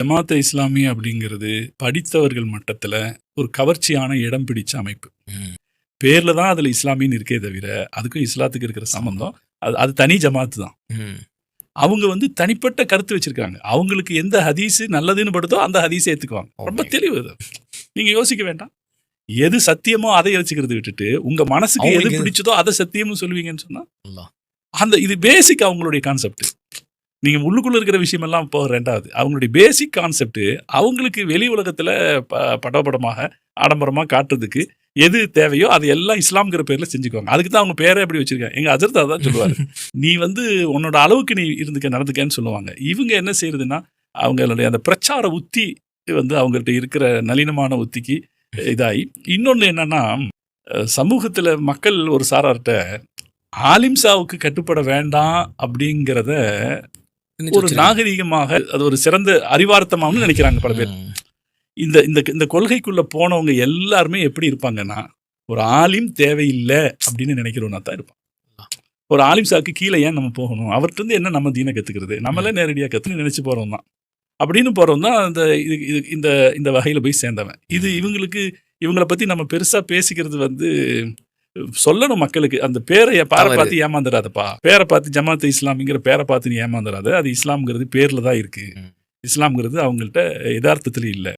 ஜமாத்த இஸ்லாமி அப்படிங்கிறது படித்தவர்கள் மட்டத்துல ஒரு கவர்ச்சியான இடம் பிடிச்ச அமைப்பு. பேர்ல தான் அதுல இஸ்லாமின்னு இருக்கே தவிர அதுக்கும் இஸ்லாத்துக்கு இருக்கிற சம்பந்தம். அது அது தனி ஜமாத்து தான். அவங்க வந்து தனிப்பட்ட கருத்து வச்சிருக்காங்க. அவங்களுக்கு எந்த ஹதீஸ் நல்லதுன்னு படுதோ அந்த ஹதீஸை ஏத்துக்குவாங்க. ரொம்ப. தெளிவு அது. நீங்க யோசிக்க வேண்டாம். எது சத்தியமோ அதை வச்சுக்கிறது விட்டுட்டு உங்க மனசுக்கு எது பிடிச்சதோ அதை சத்தியம்னு சொல்லுவீங்கன்னு சொன்னா. அந்த இது பேசிக் அவங்களுடைய கான்செப்ட் நீங்க உள்ளுக்குள்ள இருக்கிற விஷயம் எல்லாம் இப்போ ரெண்டாவது. அவங்களுடைய பேசிக் கான்செப்ட் அவங்களுக்கு வெளி உலகத்துல ப- படபடமாக ஆடம்பரமா காட்டுறதுக்கு எது தேவையோ அது எல்லாம் இஸ்லாம்ங்கிற பேர்ல செஞ்சுக்குவாங்க. அதுக்கு தான் அவங்க பேரே அப்படி வச்சிருக்காங்க. எங்க அஜர்தா தான் சொல்லுவாரு. நீ வந்து உன்னோட அளவுக்கு நீ இருந்துக்க நடந்துக்கன்னு சொல்லுவாங்க. இவங்க என்ன செய்யறதுன்னா அவங்களுடைய அந்த பிரச்சார உத்தி வந்து அவங்கள்ட்ட இருக்கிற நளினமான உத்திக்கு இதாகி இன்னொன்று என்னன்னா சமூகத்துல மக்கள் ஒரு சாரார்ட்ட ஆலிம்சாவுக்கு கட்டுப்பட வேண்டாம் அப்படிங்கிறத ஒரு. நாகரீகமாக அது ஒரு சிறந்த அறிவார்த்தமாகவும் நினைக்கிறாங்க பல பேர். இந்த இந்த இந்த கொள்கைக்குள்ள போனவங்க எல்லாருமே எப்படி இருப்பாங்கன்னா ஒரு ஆலிம் தேவையில்லை அப்படின்னு நினைக்கிறவனா தான் இருப்பான். ஒரு ஆலிம் சாக்கு கீழே ஏன் நம்ம போகணும்? அவர்கிட்ட இருந்து என்ன நம்ம தீனை கத்துக்கிறது? நம்மளே நேரடியாக கத்துன்னு நினைச்சு போறோம் தான். அப்படின்னு போறோம் தான் அந்த இது இது இந்த இந்த வகையில போய் சேர்ந்தவன். இது இவங்களுக்கு இவங்கள பத்தி நம்ம பெருசா பேசிக்கிறது வந்து சொல்லணும் மக்களுக்கு. அந்த பேரை பேரை. பார்த்து ஏமாந்துடாதப்பா பேரை பார்த்து ஜமாத்து இஸ்லாமிங்கிற பேரை பார்த்து நீ ஏமாந்துடாத அது இஸ்லாம்ங்கிறது பேர்ல தான் இருக்கு. இஸ்லாம்ங்கிறது அவங்கள்ட்ட யதார்த்தத்துல இல்லை.